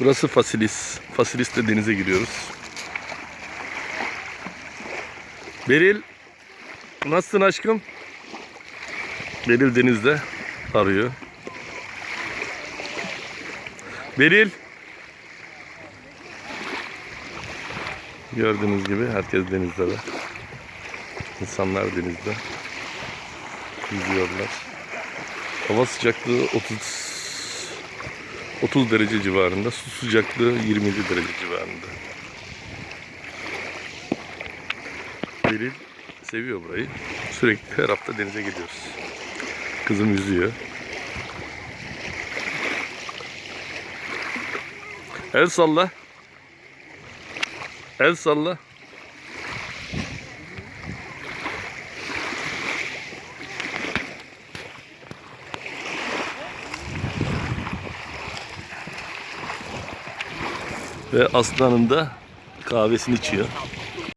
Burası Fasilis. Fasilis'te denize giriyoruz. Beril. Nasılsın aşkım? Beril denizde arıyor. Beril. Gördüğünüz gibi herkes denizde de. İnsanlar denizde. Yüzüyorlar. Hava sıcaklığı 30 30 derece civarında. Su sıcaklığı 27 derece civarında. Beril seviyor burayı. Sürekli her hafta denize gidiyoruz. Kızım yüzüyor. El salla. El salla. Ve aslanım da kahvesini içiyor.